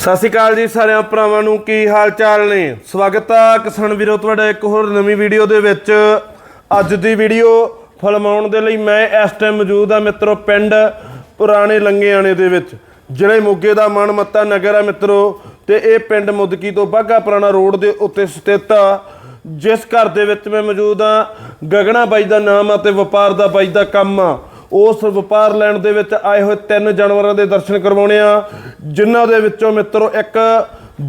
ਸਤਿ ਸ਼੍ਰੀ ਅਕਾਲ ਜੀ ਸਾਰਿਆਂ ਭਰਾਵਾਂ ਨੂੰ, ਕੀ ਹਾਲ ਚਾਲ ਨੇ? ਸਵਾਗਤ ਆ ਕਿਸਾਨ ਵੀਰੋ, ਤੁਹਾਡਾ ਇੱਕ ਹੋਰ ਨਵੀਂ ਵੀਡੀਓ ਦੇ ਵਿੱਚ। ਅੱਜ ਦੀ ਵੀਡੀਓ ਫਿਲਮਾਉਣ ਦੇ ਲਈ ਮੈਂ ਇਸ ਟਾਈਮ ਮੌਜੂਦ ਆ ਮਿੱਤਰੋ, ਪਿੰਡ ਪੁਰਾਣੇ ਲੰਗੇਆਣੇ ਦੇ ਵਿੱਚ। ਜਿਹੜੇ ਮੋਗੇ ਦਾ ਮਨਮੱਤਾ ਨਗਰ ਆ ਮਿੱਤਰੋ, ਤੇ ਇਹ ਪਿੰਡ ਮੁਦਕੀ ਤੋਂ ਬਾਗਾ ਪੁਰਾਣਾ ਰੋਡ ਦੇ ਉੱਤੇ ਸਥਿਤ ਆ। ਜਿਸ ਘਰ ਦੇ ਵਿੱਚ ਮੈਂ ਮੌਜੂਦ ਆ। ਗਗਨਾ ਬਾਈ ਦਾ ਨਾਮ ਆ ਤੇ ਵਪਾਰ ਦਾ ਬਾਈ ਦਾ ਕੰਮ ਆ। ਉਸ ਵਪਾਰ ਲੈਣ ਦੇ ਵਿੱਚ ਆਏ ਹੋਏ ਤਿੰਨ ਜਾਨਵਰਾਂ ਦੇ ਦਰਸ਼ਨ ਕਰਵਾਉਣੇ ਆ, ਜਿਨ੍ਹਾਂ ਦੇ ਵਿੱਚੋਂ ਮਿੱਤਰੋ ਇੱਕ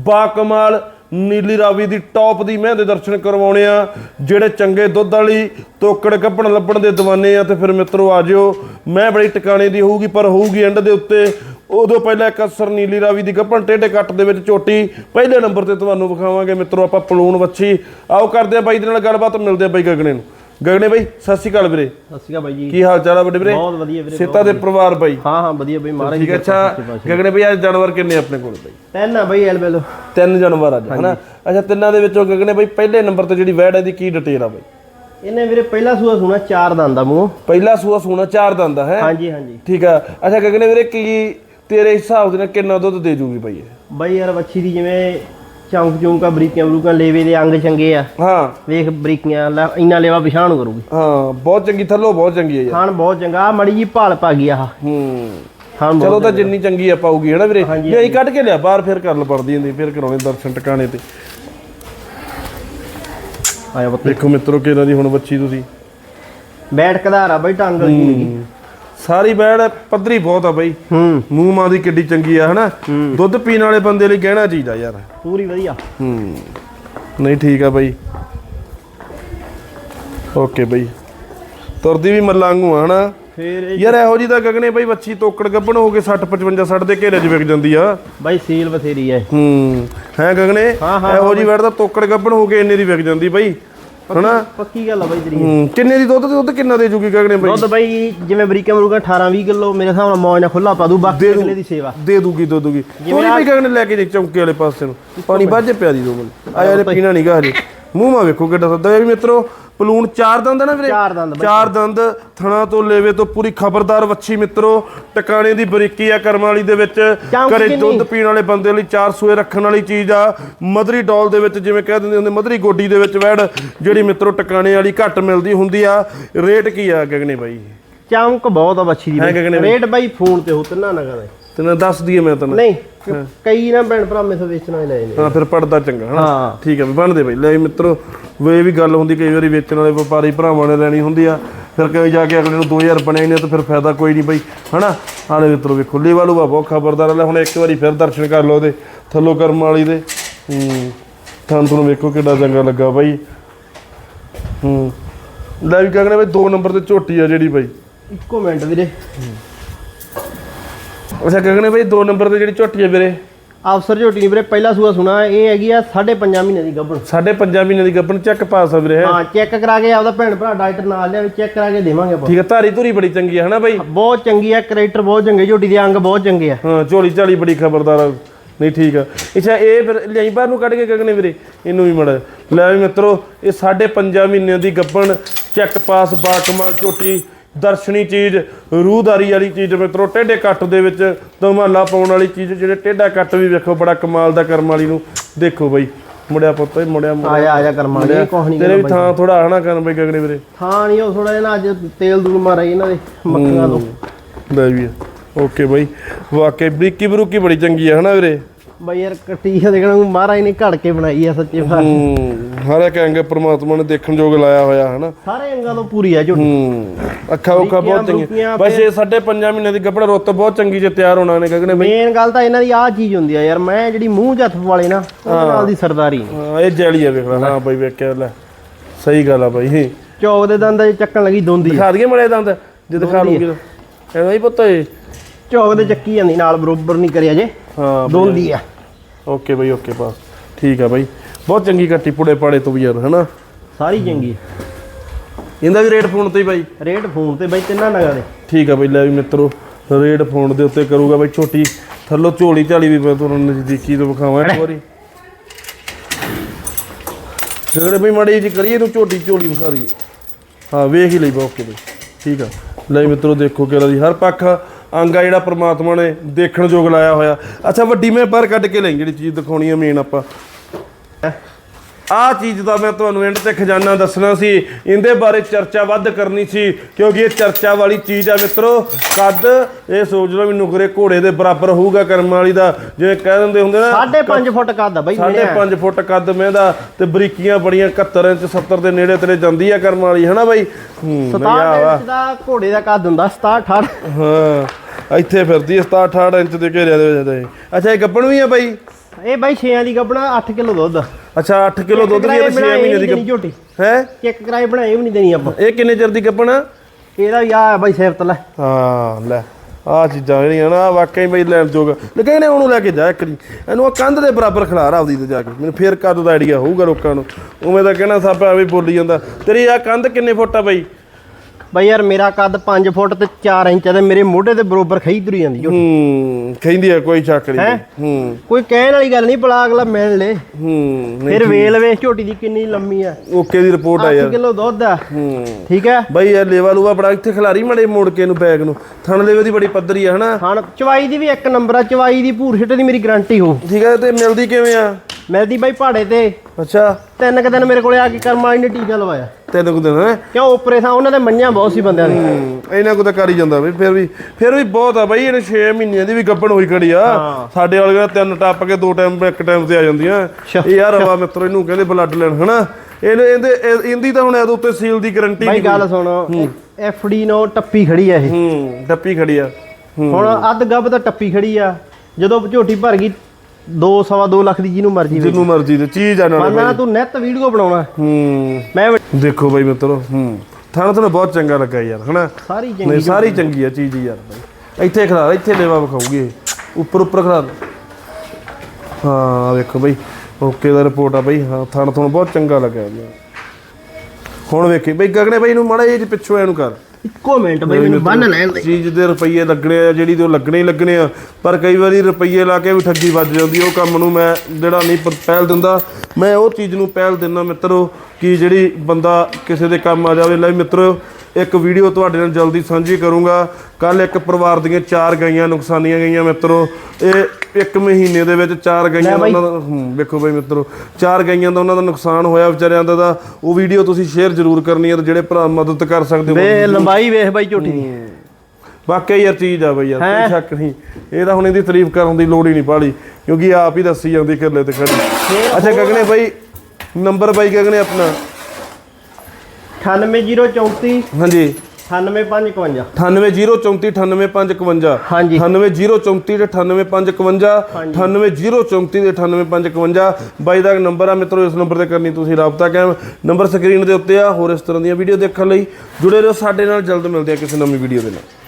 ਬਾਕਮਾਲ ਨੀਲੀ ਰਾਵੀ ਦੀ ਟੌਪ ਦੀ ਮਹਿ ਦੇ ਦਰਸ਼ਨ ਕਰਵਾਉਣੇ ਆ, ਜਿਹੜੇ ਚੰਗੇ ਦੁੱਧ ਵਾਲੀ ਤੋਕੜ ਕੱਪਣ ਲੱਭਣ ਦੇ ਦੀਵਾਨੇ ਆ, ਤੇ ਫਿਰ ਮਿੱਤਰੋ ਆ ਜਿਓ। ਮੈਂ ਬੜੀ ਟਿਕਾਣੇ ਦੀ ਹੋਊਗੀ, ਪਰ ਹੋਊਗੀ ਐਂਡ ਦੇ ਉੱਤੇ। ਉਦੋਂ ਪਹਿਲਾਂ ਇੱਕ ਅਸਰ ਨੀਲੀ ਰਾਵੀ ਦੀ ਗੱਪਣ ਟੇਢੇ ਕੱਟ ਦੇ ਵਿੱਚ ਚੋਟੀ। ਪਹਿਲੇ ਨੰਬਰ ਤੇ ਤੁਹਾਨੂੰ ਵਿਖਾਵਾਂਗੇ ਮਿੱਤਰੋ ਆਪਾਂ ਪਲੂਣ ਵੱਛੀ। ਆਓ ਕਰਦੇ ਆ ਬਾਈ ਦੇ ਨਾਲ ਗੱਲਬਾਤ, ਮਿਲਦੇ ਆ ਬਾਈ ਗਗਨੇ ਨੂੰ। ਗਗਨੇ ਬਾਈ ਸਤਿ ਸ਼੍ਰੀ ਅਕਾਲ ਵੀਰੇ। ਸਤਿ ਸ਼੍ਰੀ ਅਕਾਲ ਬਾਈ ਜੀ। ਕੀ ਹਾਲ ਚਾਲ ਆ ਵੱਡੇ ਵੀਰੇ? ਬਹੁਤ ਵਧੀਆ ਵੀਰੇ ਸੀਤਾ ਦੇ ਪਰਿਵਾਰ ਬਾਈ। ਹਾਂ ਹਾਂ ਵਧੀਆ ਬਾਈ ਮਹਾਰਾਜ ਠੀਕ ਅੱਛਾ ਗਗਨੇ ਬਾਈ ਅੱਜ ਜਾਨਵਰ ਕਿੰਨੇ ਆਪਣੇ ਕੋਲ ਬਾਈ? ਤੈਨ ਆ ਬਾਈ ਐਲਬੇਲੋ। ਤਿੰਨ ਜਾਨਵਰ ਅੱਜ ਹਨਾ? ਅੱਛਾ ਤਿੰਨਾਂ ਦੇ ਵਿੱਚੋਂ ਗਗਨੇ ਬਾਈ ਪਹਿਲੇ ਨੰਬਰ ਤੇ ਜਿਹੜੀ ਵੈੜ ਹੈ ਦੀ ਕੀ ਡਿਟੇਲ ਆ ਬਾਈ? ਇਹਨੇ ਵੀਰੇ ਪਹਿਲਾ ਸੂਆ ਸੁਣਾ ਚਾਰ ਦੰਦ ਦਾ ਮੂੰਹ। ਪਹਿਲਾ ਸੂਆ ਸੂਣਾ ਚਾਰ ਦੰਦ ਦਾ ਹੈ? ਹਾਂਜੀ ਹਾਂਜੀ। ਠੀਕ ਆ। ਅੱਛਾ ਗਗਨੇ ਵੀਰੇ ਕੀ ਤੇਰੇ ਹਿਸਾਬ ਦੇ ਨਾਲ ਕਿੰਨਾ ਦੁੱਧ ਦੇ ਜੂਗੀ ਬਾਈ ਇਹ? ਬਾਈ ਯਾਰ ਵੱਛੀ ਦੀ ਜਿਵੇਂ ਚੌਂਕ ਚੌਂਕਾ ਬਰੀਕੀਆਂ ਬਰੂਕਾਂ ਲੇਵੇ ਦੇ ਅੰਗ ਚੰਗੇ ਆ। ਹਾਂ। ਵੇਖ ਬਰੀਕੀਆਂ ਲੈ ਇੰਨਾ ਲੇਵਾ ਪਿਛਾਣ ਕਰੂਗੀ। ਹਾਂ ਬਹੁਤ ਚੰਗੀ ਥੱਲੋਂ ਬਹੁਤ ਚੰਗੀ ਹੈ ਯਾਰ। ਖਾਣ ਬਹੁਤ ਚੰਗਾ ਆਹ ਮੜੀ ਜੀ ਭਾਲ ਪਾ ਗਈ ਆਹ। ਹੂੰ। ਖਾਣ ਚਲੋ ਤਾਂ ਜਿੰਨੀ ਚੰਗੀ ਆ ਪਾਉਗੀ ਹਨਾ ਵੀਰੇ? ਜੇ ਅਸੀਂ ਕੱਢ ਕੇ ਲਿਆ ਬਾਹਰ ਫਿਰ ਕਰ ਲ ਪੜਦੀ ਹੁੰਦੀ ਫਿਰ ਕਰਾਉਣੇ ਦਰਸ਼ਨ ਟਿਕਾਣੇ ਤੇ। ਆਇਆ ਪੁੱਤ। ਦੇਖੋ ਮਿੱਤਰੋ ਕਿਹਨਾਂ ਦੀ ਹੁਣ ਬੱਚੀ ਤੁਸੀਂ? ਬੈਠ ਕਧਾਰਾ ਬਾਈ ਟੰਗ ਲੱਗੀ ਸਾਰੀ ਬੈੜ ਪੱਧਰੀ ਬਹੁਤ ਆ ਬਾਈ। ਹੂੰ। ਮੂੰਹ ਮਾਂ ਦੀ ਕਿੱਡੀ ਚੰਗੀ ਆ ਹਨਾ? ਦੁੱਧ ਪੀਣ ਵਾਲੇ ਬੰਦੇ ਲਈ ਕਹਿਣਾ ਚਾਹੀਦਾ ਯਾਰ। ਪੂਰੀ ਵਧੀਆ। ਹੂੰ। ਨਹੀਂ ਠੀਕ ਆ ਬਾਈ। ਓਕੇ ਬਾਈ। ਤੁਰਦੀ ਵੀ ਮੱਲਾਂਗੂ ਆ ਹਨਾ? ਫੇਰ ਇਹ ਯਾਰ ਇਹੋ ਜੀ ਤਾਂ ਗਗਨੇ ਬਾਈ ਬੱਚੀ ਤੋਕੜ ਗੱਭਣ ਹੋ ਕੇ 60 55 60 ਦੇ ਘੇਰੇ 'ਚ ਵਿਕ ਜਾਂਦੀ ਆ। ਬਾਈ ਸੀਲ ਬਥੇਰੀ ਐ ਹੂੰ। ਹੈ ਗਗਨੇ? ਹਾਂ, ਹਾਂ, ਇਹੋ ਜੀ ਤਾਂ ਤੋਕੜ ਗੱਭਣ ਹੋ ਕੇ ਇੰਨੇ ਦੀ ਵਿਕ ਜਾਂਦੀ ਬਾਈ। ਹਨਾ? ਪੱਕੀ ਗੱਲ ਆ ਬਾਈ ਤੇਰੀ। ਹੂੰ ਕਿੰਨੇ ਦੀ ਦੁੱਧ ਤੇ ਦੁੱਧ ਕਿੰਨਾ ਦੇ ਜੂਗੀ ਗਗਨੇ ਬਾਈ? ਦੁੱਧ ਬਾਈ ਜਿਵੇਂ ਬਰੀਕਾਂ ਮਰੂਗਾ 18 20 ਕਿਲੋ ਮੇਰੇ ਹਿਸਾਬ ਨਾਲ ਮੌਜ ਨਾਲ ਖੁੱਲਾ ਪਾ ਦੂ ਬਾਕੀ ਅਗਲੇ ਦੀ ਸੇਵਾ। ਦੇ ਦੂਗੀ ਦੇ ਦੂਗੀ। ਕੋਈ ਵੀ ਗਗਨੇ ਲੈ ਕੇ ਜੇ ਚੌਂਕੇ ਵਾਲੇ ਪਾਸੇ ਨੂੰ। ਪਾਣੀ ਵੱਜ ਪਿਆ ਦੀ ਦੋ ਮਿੰਟ। ਆ ਯਾਰ ਪੀਣਾ ਨਹੀਂ ਗਾ ਹਜੇ। ਮੂੰਹ ਮਾ ਵੇਖੋ ਕਿੱਡਾ ਸੱਦਾ। ਇਹ ਵੀ ਮਿੱਤਰੋ ਪਲੂਣ ਚਾਰ ਦੰਦ ਨਾ ਵੀਰੇ? ਚਾਰ ਦੰਦ। ਚਾਰ ਦੰਦ ਥਣਾ ਤੋਂ ਲੇਵੇ ਤੋਂ ਪੂਰੀ ਖਬਰਦਾਰ ਵੱਛੀ ਮਿੱਤਰੋ ਟਿਕਾਣੇ ਦੀ ਬਰੀਕੀ ਆ ਕਰਮ ਵਾਲੀ ਦੇ ਵਿੱਚ। ਘਰੇ? ਦੁੱਧ ਪੀਣ ਵਾਲੇ ਬੰਦੇ ਲਈ ਚਾਰ ਸੂਏ ਰੱਖਣ ਵਾਲੀ ਚੀਜ਼ ਆ। ਮਧਰੀ ਡੋਲ ਦੇ ਵਿੱਚ ਜਿਵੇਂ ਕਹਿ ਦਿੰਦੇ ਹੁੰਦੇ ਮਧਰੀ ਗੋਡੀ ਦੇ ਵਿੱਚ ਵੈੜ ਜਿਹੜੀ ਮਿੱਤਰੋ ਟਿਕਾਣੇ ਵਾਲੀ ਘੱਟ ਮਿਲਦੀ ਹੁੰਦੀ ਆ। ਰੇਟ ਕੀ ਆ ਗਗਨੇ ਬਾਈ? ਚਮਕ ਬਹੁਤ ਆ ਬੱਚੀ ਦੀ? ਰੇਟ ਬਾਈ ਫੋਨ ਤੇ ਹੋ ਤਿੰਨਾਂ ਨਗਰ ਦੇ। ਤੈਨੂੰ ਦੱਸ ਦਈਏ ਮੈਂ ਤੈਨੂੰ। ਨਹੀਂ ਕਈ ਨਾ ਭੈਣ ਭਰਾ ਮੇਥੋਂ ਵੇਚਣਾ ਹੀ ਨੇ ਹਾਂ ਫਿਰ ਪੜਦਾ ਚੰਗਾ ਹਨਾ? ਹਾਂ। ਠੀਕ ਹੈ ਵੀ ਬਣਦੇ ਬਈ। ਲੈ ਮਿੱਤਰੋ ਵੇ ਇਹ ਵੀ ਗੱਲ ਹੁੰਦੀ ਕਈ ਵਾਰੀ ਵੇਚਣ ਵਾਲੇ ਵਪਾਰੀ ਭਰਾਵਾਂ ਨੇ ਲੈਣੀ ਹੁੰਦੀ ਆ। ਫਿਰ ਕਈ ਜਾ ਕੇ ਅਗਲੇ ਨੂੰ 2000 ਬਣੇ ਨੇ ਤਾਂ ਫਿਰ ਫਾਇਦਾ ਕੋਈ ਨਹੀਂ ਬਈ ਹਨਾ? ਆਲੇ ਮਿੱਤਰੋ ਵੀ ਖੁੱਲੀ ਵਾਲੂ ਆ ਬਹੁਤ ਖਬਰਦਾਰ ਲੈ ਹੁਣ ਇੱਕ ਵਾਰੀ ਫਿਰ ਦਰਸ਼ਨ ਕਰ ਲਓ ਉਹਦੇ ਥੱਲੋਂ ਕਰਮ ਵਾਲੀ ਦੇ। ਹੂੰ ਤੁਹਾਨੂੰ ਤੁਹਾਨੂੰ ਵੇਖੋ ਕਿੱਡਾ ਚੰਗਾ ਲੱਗਾ ਬਾਈ। ਹੂੰ। ਲੈ ਵੀ ਕਹਿੰਦੇ ਬਈ 2 ਨੰਬਰ ਤੇ ਝੋਟੀ ਆ ਜਿਹੜੀ ਬਾਈ। ਇੱਕੋ ਮਿੰਟ ਵੀਰੇ। ਅੱਛਾ ਗਗਨੇ ਬਈ 2 ਨੰਬਰ ਤੇ ਜਿਹੜੀ ਝੋਟੀ ਵੀਰੇ। ਅਫਸਰ ਝੋਟੀ ਵੀਰੇ ਪਹਿਲਾ ਸੂਆ ਸੁਣਾ ਇਹ ਹੈਗੀ ਆ 5.5 ਮਹੀਨੇ ਦੀ ਗੱਭਣ। ਸਾਢੇ ਪੰਜਾਂ ਮਹੀਨੇ ਦੀ ਗੱਪਨ ਚੈੱਕ ਪਾਸ ਆ ਵੀਰੇ ਹੈਂ। ਹਾਂ ਚੈੱਕ ਕਰਾ ਕੇ ਆਪਦਾ ਭੈਣ ਭਰਾ ਡਾਕਟਰ ਨਾਲ ਲਿਆ ਚੈੱਕ ਕਰਾ ਕੇ ਦੇਵਾਂਗੇ ਆਪਾਂ। ਠੀਕ ਹੈ ਧਾਰੀ ਧੂਰੀ ਬੜੀ ਚੰਗੀ ਆ ਹਨਾ ਬਾਈ? ਬਹੁਤ ਚੰਗੀ ਆ ਕਰੈਕਟਰ ਬਹੁਤ ਚੰਗੇ ਝੋਟੀ ਦੇ ਅੰਗ ਬਹੁਤ ਚੰਗੇ ਆ। ਹਾਂ ਝੋਲੀ ਝਾਲੀ ਬੜੀ ਖਬਰਦਾਰ ਆ। ਨਹੀਂ ਠੀਕ ਆ। ਅੱਛਾ ਇਹ ਫਿਰ ਲਿਆਈ ਬਾਹਰ ਨੂੰ ਕੱਢ ਕੇ ਗਗਨੇ ਵੀਰੇ ਇਹਨੂੰ ਵੀ ਮੜਾ। ਲੈ ਵੀ ਮਿੱਤਰੋ ਇਹ ਸਾਢੇ ਪੰਜਾਂ ਮਹੀਨਿਆਂ ਦੀ ਗੱਪਣ ਚੈੱਕ ਪਾਸ ਬਾਕਮਾਲ ਝੋਟੀ। ਦਰਸ਼ਨੀ ਚੀਜ਼ ਰੂਹਦਾਰੀ ਵਾਲੀ ਚੀਜ਼ ਮਿੱਤਰੋ ਟੇਢੇ ਕੱਟ ਦੇ ਵਿੱਚ ਧਮਾਲਾ ਪਾਉਣ ਵਾਲੀ ਚੀਜ਼ ਜਿਹੜੇ ਟੇਢਾ ਕੱਟ ਵੀ ਵੇਖੋ ਬੜਾ ਕਮਾਲ ਦਾ ਕਰਮ ਵਾਲੀ ਨੂੰ ਦੇਖੋ ਬਈ। ਮੁੜਿਆ ਪੁੱਤ ਏ, ਮੁੜਿਆ ਆਇਆ ਆਇਆ ਕਰਮਾਂ ਦੀ ਕੁਛ ਨਹੀਂ ਤੇਰੇ ਵੀ ਥਾਂ ਥੋੜਾ ਹਨਾ ਕਰਨ ਬਈ ਗਗਨੇ ਵੀਰੇ। ਥਾਂ ਨਹੀਂ ਉਹ ਥੋੜਾ ਜਿਹਾ ਨਾ ਅੱਜ ਤੇਲ ਦੂਲ ਮਾਰਿਆ ਇਹਨਾਂ ਦੇ ਮੱਖੀਆਂ ਤੋਂ। ਲੈ ਵੀ ਓਕੇ ਬਈ ਵਾਕਈ ਬਰੀਕੀ ਬਰੂਕੀ ਬੜੀ ਚੰਗੀ ਆ ਹਨਾ ਵੀਰੇ। ਬਈ ਯਾਰ ਕੱਟੀ ਆ ਦੇਖਣਾ ਮਹਾਰਾਜ ਨੇ ਘੜ ਕੇ ਬਣਾਈ ਆ ਸੱਚੇ ਫਾ ਹੂੰ ਹਰ ਇੱਕ ਅੰਗ ਪ੍ਰਮਾਤਮਾ ਨੇ ਦੇਖਣ ਯੋਗ ਲਾਇਆ ਹੋਇਆ ਹਨਾ? ਸਾਰੇ ਅੰਗਾਂ ਤੋਂ ਪੂਰੀ ਆ ਝੋਟੀ। ਹੂੰ ਅੱਖਾਂ ਉੱਖਾਂ ਬਹੁਤ ਚੰਗੀ ਬਰੂਕੀਆਂ ਬਸ ਇਹ ਸਾਢੇ ਪੰਜਾਂ ਮਹੀਨੇ ਦੀ ਗੱਪੜਾ ਰੁੱਤ ਬਹੁਤ ਚੰਗੀ ਜੇ ਤਿਆਰ ਹੋਣਾ ਨੇ ਬਈ। ਮੇਨ ਗੱਲ ਤਾਂ ਇਹਨਾਂ ਦੀ ਆਹ ਚੀਜ਼ ਹੁੰਦੀ ਆ ਯਾਰ ਮੈਂ ਜਿਹੜੀ ਮੂੰਹ ਜੱਥ ਵਾਲੇ ਨਾ ਉਹਦੇ ਨਾਲ ਦੀ ਸਰਦਾਰੀ ਨੀ। ਹਾਂ ਇਹ ਜੈਲੀ ਆ ਵੇਖ ਲੈ ਹਾਂ ਬਈ ਵੇਖਿਆ ਲੈ। ਸਹੀ ਗੱਲ ਆ ਬਈ। ਚੌਕ ਦੇ ਦੰਦ ਚ ਚੱਕਣ ਲੱਗੀ ਦੋਂਦੀ ਦਿਖਾ ਦਈਏ ਮੜੇ ਦੰਦ ਜੇ ਦਿਖਾ ਲੂਗੀ ਤਾਂ। ਐਵੇਂ ਹੀ ਪੁੱਤ ਇਹ। ਚੌਕ ਦੇ ਚੱਕੀ ਜਾਂਦੀ ਨਾਲ ਬਰੋਬਰ ਨਹੀਂ ਕਰਿਆ ਜੇ। ਹਾਂ ਦੋਂਦੀ ਆ। ਓਕੇ ਬਈ ਓਕੇ ਪਾਸ ਠੀਕ ਆ ਬਈ। ਬਹੁਤ ਚੰਗੀ ਕੱਟੀ ਪੁੜੇ ਪਾੜੇ ਤੋਂ ਵੀ ਯਾਰ ਹਨਾ? ਸਾਰੀ ਚੰਗੀ। ਇਹਦਾ ਵੀ ਰੇਟ ਫੋਨ ਤੇ ਹੀ ਬਾਈ। ਰੇਟ ਫੋਨ ਤੇ ਬਾਈ ਤਿੰਨਾਂ ਨਗਾਂ ਦੇ। ਠੀਕ ਆ ਬਈ ਲੈ ਵੀ ਮਿੱਤਰੋ ਰੇਟ ਫੋਨ ਦੇ ਉੱਤੇ ਕਰੂਗਾ ਬਈ ਛੋਟੀ। ਥੱਲੋਂ ਝੋਲੀ ਝਾਲੀ ਵੀ ਮੈਂ ਤੁਹਾਨੂੰ ਨਜ਼ਦੀਕੀ ਤੋਂ ਵਿਖਾਵਾਂ ਇੱਕ ਵਾਰੀ। ਜਿਹੜੇ ਬਈ ਮਾੜੀ ਜੀ ਕਰੀਏ ਨੂੰ ਝੋਟੀ ਝੋਲੀ ਵਿਖਾ ਰਹੀ ਹਾਂ ਵੇਖ ਹੀ ਲਈ ਬਾ ਓਕੇ ਬਈ। ਠੀਕ ਆ। ਲੈ ਮਿੱਤਰੋ ਦੇਖੋ ਕਿ ਦੀ ਹਰ ਪੱਖ ਅੰਗ ਆ ਜਿਹੜਾ ਪ੍ਰਮਾਤਮਾ ਨੇ ਦੇਖਣ ਯੋਗ ਲਾਇਆ ਹੋਇਆ। ਅੱਛਾ ਵੱਡੀ ਮੈਂ ਬਾਹਰ ਕੱਢ ਕੇ ਲਈ ਜਿਹੜੀ ਚੀਜ਼ ਦਿਖਾਉਣੀ ਆ ਮੇਨ ਆਪਾਂ। ਆਹ ਚੀਜ਼ ਦਾ ਮੈਂ ਤੁਹਾਨੂੰ ਐਂਡ ਤੇ ਖਜ਼ਾਨਾ ਦੱਸਣਾ ਸੀ। ਇਹਦੇ ਬਾਰੇ ਚਰਚਾ ਵੱਧ ਕਰਨੀ ਸੀ ਕਿਉਂਕਿ ਇਹ ਚਰਚਾ ਵਾਲੀ ਚੀਜ਼ ਆ ਮਿੱਤਰੋ ਕੱਦ ਇਹ ਸੋਚ ਲਓ ਵੀ ਨੁਕਰੇ ਘੋੜੇ ਦੇ ਬਰਾਬਰ ਹੋਊਗਾ ਕਰਮ ਵਾਲੀ ਦਾ। ਜਿਵੇਂ ਕਹਿ ਦਿੰਦੇ ਹੁੰਦੇ ਨਾ ਸਾਢੇ 5 ਫੁੱਟ ਕੱਦ ਆ ਬਾਈ ਸਾਢੇ ਮਿਣਿਆ। 5 ਫੁੱਟ ਕੱਦ ਮਹਿੰਦਾ ਤੇ ਬਰੀਕੀਆਂ ਬੜੀਆਂ 71 ਇੰਚ 70 ਦੇ ਨੇੜੇ ਤੇੜੇ ਜਾਂਦੀ ਆ ਕਰਮ ਵਾਲੀ ਹਨਾ ਬਾਈ? ਹੂੰ 67 ਮਜ਼ਾ ਵਾ ਇੰਚ ਦਾ ਘੋੜੇ ਦਾ ਕੱਦ ਹੁੰਦਾ 67 68 ਹਾਂ। ਇੱਥੇ ਫਿਰਦੀ 67 68 ਇੰਚ ਦੇ ਘੇਰਿਆ ਦੇ ਵਿੱਚ ਤੇ। ਅੱਛਾ ਇਹ ਗੱਪਣ ਵੀ ਆ ਬਾਈ? ਇਹ ਬਾਈ 6 ਦੀ ਗੱਬਣਾ 8 ਕਿਲੋ ਦੁੱਧ। ਅੱਛਾ 8 ਕਿਲੋ ਦੁੱਧ ਦੀ ਹੈ ਤੇ 6 ਮਹੀਨੇ ਦੀ ਗੱਬਣੀ ਝੋਟੀ। ਹੈ? ਚੈੱਕ ਕਰਾਏ ਬਣਾਏ ਵੀ ਨਹੀਂ ਦੇਣੀ ਆਪਾਂ। ਇਹ ਕਿੰਨੇ ਚਿਰ ਦੀ ਗੱਪਣ? ਆ ਇਹਦਾ ਵੀ ਆ ਬਾਈ ਸਿਫਤ ਲੈ। ਹਾਂ ਲੈ। ਆ ਚੀਜ਼ਾਂ ਜਿਹੜੀਆਂ ਨਾ ਵਾਕਈ ਬਈ ਲੈਣ ਜੋਗ। ਲਗਾਣੇ ਉਹਨੂੰ ਲੈ ਕੇ ਜਾ ਇੱਕ ਇਹਨੂੰ ਆ ਕੰਧ ਦੇ ਬਰਾਬਰ ਖਿਲਾਰ ਆਪਦੀ ਤੇ ਜਾ ਕੇ। ਮੈਨੂੰ ਫੇਰ ਕਦ ਦਾ ਆਈਡੀਆ ਹੋਊਗਾ ਲੋਕਾਂ ਨੂੰ। ਉਵੇਂ ਤਾਂ ਕਹਿਣਾ ਸਭ ਐਵੇਂ ਬੋਲੀ ਜਾਂਦਾ। ਤੇਰੀ ਆ ਕੰਧ ਕਿੰਨੇ ਫੁੱਟ ਆ ਬਈ? ਬਾਈ ਯਾਰ ਮੇਰਾ ਕੱਦ 5 ਫੁੱਟ ਤੇ 4 ਇੰਚ ਤੇ ਮੇਰੇ ਮੋਢੇ ਦੇ ਬਰੋਬਰ ਖਈ ਤੁਰੀ ਜਾਂਦੀ ਹੂੰ ਕਹਿੰਦੀ ਆ ਕੋਈ ਚੱਕ ਨਹੀਂ ਹੈਂ? ਹੂੰ। ਕੋਈ ਕਹਿਣ ਵਾਲੀ ਗੱਲ ਨਹੀਂ ਬਲਾ ਅਗਲਾ ਮਿਲ ਲੇ। ਹੂੰ ਫਿਰ ਵੇਲ ਵੇਖ ਝੋਟੀ ਦੀ ਕਿੰਨੀ ਲੰਮੀ ਆ। ਓਕੇ ਦੀ ਰਿਪੋਰਟ ਆ 8 ਯਾਰ। ਕਿਲੋ ਦੁੱਧ ਆ। ਹੂੰ। ਠੀਕ ਹੈ ਬਈ ਇਹ ਲੇਵਾ ਲੂਵਾ ਬੜਾ ਇੱਥੇ ਖਿਲਾਰੀ ਮੜੇ ਮੋੜ ਕੇ ਇਹਨੂੰ ਬੈਗ ਨੂੰ। ਥਣ ਲੇਵੇ ਦੀ ਬੜੀ ਪੱਧਰੀ ਆ ਹਨਾ? ਹਣ ਚਵਾਈ ਦੀ ਵੀ ਇੱਕ ਨੰਬਰ ਆ ਚਵਾਈ ਦੀ ਭੂਰ ਛਿੱਟੇ ਦੀ ਮੇਰੀ ਗਾਰੰਟੀ ਹੋ। ਠੀਕ ਹੈ ਤੇ ਮਿਲਦੀ ਕਿਵੇਂ ਆ? ਮਿਲਦੀ ਬਾਈ ਪਹਾੜੇ ਤੇ। ਅੱਛਾ। ਤਿੰਨ ਕੁ ਦਿਨ ਮੇਰੇ ਕੋਲੇ ਆ ਕੇ ਕਰਮ ਵਾਲੀ ਨੇ ਟੀਕਾ ਲਵਾਇਆ। ਤਿੰਨ ਕੁ ਦਿਨ ਹੈ? ਕਿਉਂ ਉਪਰੇ ਥਾਂ ਉਹਨਾਂ ਦੇ ਮੰਨਿਆ ਬਹੁਤ ਸੀ ਬੰਦਿਆਂ ਦੇ। ਹੂੰ, ਇਹਨਾਂ ਕੋ ਤਾਂ ਕਰ ਹੀ ਜਾਂਦਾ ਬਈ ਫਿਰ ਵੀ ਫਿਰ ਵੀ ਬਹੁਤ ਆ ਬਈ ਇਹਨੇ 6 ਮਹੀਨਿਆਂ ਦੀ ਵੀ ਗੱਬਣ ਹੋਈ ਖੜੀ ਆ। ਸਾਡੇ ਵਾਲੀਆਂ ਤਿੰਨ ਟੱਪ ਕੇ ਦੋ ਟਾਈਮ ਇੱਕ ਟਾਈਮ ਤੇ ਆ ਜਾਂਦੀਆਂ। ਇਹ ਯਾਰ ਹਵਾ ਮਿੱਤਰੋ ਇਹਨੂੰ ਕਹਿੰਦੇ ਬਲੱਡ ਲੈਣ ਹਨਾ? ਇਹਨੇ ਇਹਦੇ ਇਹ- ਇਹਦੀ ਤਾਂ ਹੁਣ ਇਹਦੇ ਉੱਤੇ ਸੀਲ ਦੀ ਗਾਰੰਟੀ ਬਾਈ ਗੱਲ ਸੁਣ ਐਫਡੀ ਨੋ ਟੱਪੀ ਖੜੀ ਆ ਇਹ। ਹੂੰ ਟੱਪੀ ਖੜੀ ਆ। ਹੂੰ। ਹੁਣ ਅੱਧ ਗੱਬ ਤਾਂ ਟੱਪੀ ਖੜੀ ਆ। ਜਦੋਂ ਝੋਟੀ ਭਰ ਗਈ 2 ਸਵਾ 2 ਲੱਖ ਦੀ ਜਿਹਨੂੰ ਮਰਜ਼ੀ ਵੇਚ। ਜਿੰਨੂੰ ਮਰਜ਼ੀ ਤੇ ਚੀਜ਼ ਆ ਨਾਲੇ ਮੰਨਣਾ ਤੂੰ ਨੈਟ ਵੀਡੀਓ ਬਣਾਉਣਾ। ਹੂੰ। ਮੈਂ ਦੇਖੋ ਬਈ ਮਿੱਤਰੋ ਹੂੰ। ਥਾਣਾ ਤੁਹਾਨੂੰ ਬਹੁਤ ਚੰਗਾ ਲੱਗਾ ਯਾਰ ਹਨਾ? ਸਾਰੀ ਨਹੀਂ ਚੰਗੀ ਸਾਰੀ ਚੰਗੀ ਆ ਚੀਜ਼ ਯਾਰ ਬਾਈ। ਇੱਥੇ ਖੜਾ ਇੱਥੇ ਲੇਵਾ ਵਿਖਾਉਗੀ ਇਹ। ਉੱਪਰ ਉੱਪਰ ਖੜਾ ਹਾਂ ਵੇਖੋ ਬਈ। ਓਕੇ ਦਾ ਰਿਪੋਰਟ ਆ ਬਈ। ਹਾਂ ਥਣ ਤੁਹਾਨੂੰ ਬਹੁਤ ਚੰਗਾ ਲੱਗਾ ਮੈਨੂੰ। ਹੁਣ ਵੇਖੀ। ਬਈ ਗਗਨੇ ਬਈ ਨੂੰ ਮਾੜਾ ਜਿਹਾ ਪਿੱਛੋਂ ਇਹਨੂੰ ਕਰ। ਇੱਕੋ ਮਿੰਟ ਬਈ ਮੈਨੂੰ ਬੰਨ ਲੈਣ ਦੇ। ਚੀਜ਼ ਦੇ ਰੁਪਈਏ ਲੱਗਣੇ ਆ ਜਿਹੜੀ ਤੇ ਉਹ ਲੱਗਣੇ ਹੀ ਲੱਗਣੇ ਆ। ਪਰ ਕਈ ਵਾਰੀ ਰੁਪਈਏ ਲਾ ਕੇ ਵੀ ਠੱਗੀ ਵੱਜ ਜਾਂਦੀ ਉਹ ਕੰਮ ਨੂੰ ਮੈਂ ਜਿਹੜਾ ਨਹੀਂ ਪ- ਪਹਿਲ ਦਿੰਦਾ। ਮੈਂ ਉਹ ਚੀਜ਼ ਨੂੰ ਪਹਿਲ ਦਿੰਦਾ ਮਿੱਤਰੋ ਕਿ ਜਿਹੜੀ ਬੰਦਾ ਕਿਸੇ ਦੇ ਕੰਮ ਆ ਜਾਵੇ। ਲੈ ਮਿੱਤਰੋ ਇੱਕ ਵੀਡੀਓ ਤੁਹਾਡੇ ਨਾਲ ਜਲਦੀ ਸਾਂਝੀ ਕਰੂੰਗਾ। ਕੱਲ ਇੱਕ ਪਰਿਵਾਰ ਦੀਆਂ ਚਾਰ ਗਾਈਆਂ ਨੁਕਸਾਨੀਆਂ ਗਈਆਂ ਮਿੱਤਰੋ। ਇਹ ਇੱਕ ਮਹੀਨੇ ਦੇ ਵਿੱਚ ਚਾਰ ਗਾਈਆਂ ਦਾ ਉਹਨਾਂ ਦਾ ਹੂੰ ਵੇਖੋ ਬਈ ਮਿੱਤਰੋ ਚਾਰ ਗਾਈਆਂ ਦਾ ਉਹਨਾਂ ਦਾ ਨੁਕਸਾਨ ਹੋਇਆ ਵਿਚਾਰਿਆਂ ਦਾ ਤਾਂ ਉਹ ਵੀਡੀਓ ਤੁਸੀਂ ਸ਼ੇਅਰ ਜ਼ਰੂਰ ਕਰਨੀ ਹੈ ਤੇ ਜਿਹੜੇ ਭਰਾ ਮਦਦ ਕਰ ਸਕਦੇ ਹੋ। ਵੇ ਲੰਬਾਈ ਵੇਖ ਬਾਈ ਝੋਟੀ। ਦੀ ਵਾਕਈ ਯਾਰ ਚੀਜ਼ ਆ ਬਈ ਯਾਰ ਕੋਈ ਸ਼ੱਕ ਨਹੀਂ। ਇਹ ਤਾਂ ਹੁਣ ਇਹਦੀ ਤਾਰੀਫ ਕਰਨ ਦੀ ਲੋੜ ਹੀ ਨਹੀਂ ਪਾਲੀ ਕਿਉਂਕਿ ਆਪ ਹੀ ਦੱਸੀ ਜਾਂਦੀ ਕਿਰਲੇ ਤੇ ਖੜੀ। ਅੱਛਾ ਗਗਨੇ ਬਾਈ ਨੰਬਰ ਬਾਈ ਗਗਨੇ ਆਪਣਾ। 98034 ਹਾਂਜੀ। 98551 9804398551 ਹਾਂਜੀ। 9804 ਤੇ 98551 9804 ਤੇ 98551 ਬਾਈ ਦਾ ਨੰਬਰ ਆ ਮਿੱਤਰੋ ਇਸ ਨੰਬਰ ਤੇ ਕਰਨੀ ਤੁਸੀਂ ਰਾਬਤਾ ਕਾਇਮ। ਨੰਬਰ ਸਕਰੀਨ ਦੇ ਉੱਤੇ ਆ ਹੋਰ ਇਸ ਤਰ੍ਹਾਂ ਦੀਆਂ ਵੀਡੀਓ ਦੇਖਣ ਲਈ ਜੁੜੇ ਰਹੋ। ਸਾਡੇ ਨਾਲ ਜਲਦ ਮਿਲਦੇ ਆ ਕਿਸੇ ਨਵੀਂ ਵੀਡੀਓ ਦੇ ਨਾਲ।